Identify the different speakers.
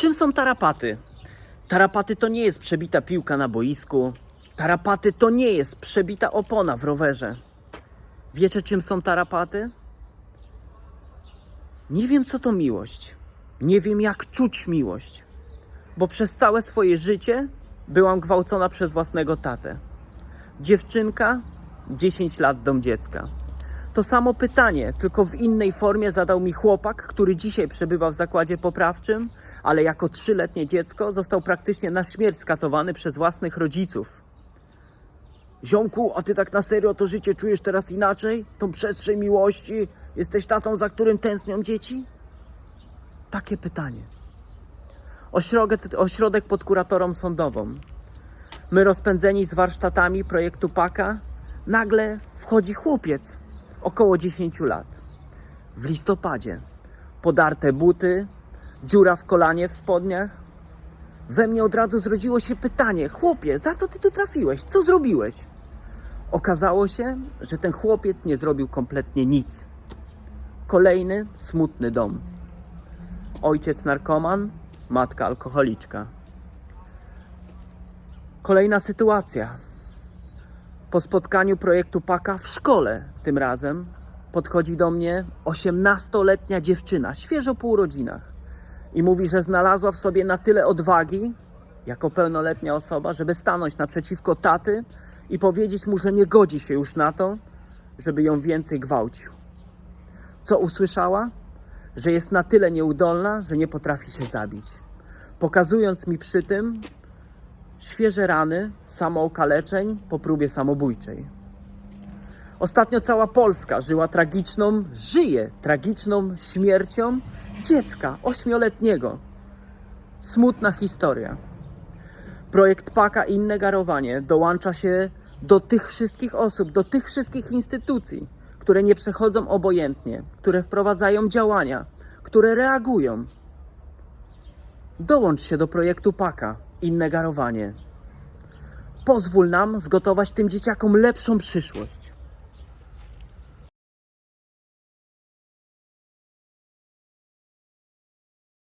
Speaker 1: Czym są tarapaty? Tarapaty to nie jest przebita piłka na boisku. Tarapaty to nie jest przebita opona w rowerze. Wiecie, czym są tarapaty? Nie wiem, co to miłość. Nie wiem, jak czuć miłość. Bo przez całe swoje życie byłam gwałcona przez własnego tatę. Dziewczynka, 10 lat dom dziecka. To samo pytanie, tylko w innej formie zadał mi chłopak, który dzisiaj przebywa w zakładzie poprawczym, ale jako trzyletnie dziecko został praktycznie na śmierć skatowany przez własnych rodziców. Ziomku, a ty tak na serio to życie czujesz teraz inaczej? Tą przestrzeń miłości? Jesteś tatą, za którym tęsknią dzieci? Takie pytanie. Ośrodek, pod kuratorą sądową. My rozpędzeni z warsztatami projektu PAKA, nagle wchodzi chłopiec około 10 lat. W listopadzie. Podarte buty, dziura w kolanie w spodniach. We mnie od razu zrodziło się pytanie: Chłopie, za co ty tu trafiłeś? Co zrobiłeś? Okazało się, że ten chłopiec nie zrobił kompletnie nic. Kolejny smutny dom. Ojciec narkoman, matka alkoholiczka. Kolejna sytuacja. Po spotkaniu projektu PAKA w szkole tym razem podchodzi do mnie 18-letnia dziewczyna, świeżo po urodzinach i mówi, że znalazła w sobie na tyle odwagi, jako pełnoletnia osoba, żeby stanąć naprzeciwko taty i powiedzieć mu, że nie godzi się już na to, żeby ją więcej gwałcił. Co usłyszała? Że jest na tyle nieudolna, że nie potrafi się zabić. Pokazując mi przy tym świeże rany samookaleczeń po próbie samobójczej. Ostatnio cała Polska żyła tragiczną, żyje tragiczną śmiercią dziecka ośmioletniego. Smutna historia. Projekt Paka i inne garowanie dołącza się do tych wszystkich osób, do tych wszystkich instytucji, które nie przechodzą obojętnie, które wprowadzają działania, które reagują. Dołącz się do projektu Paka, inne garowanie. Pozwól nam zgotować tym dzieciakom lepszą przyszłość.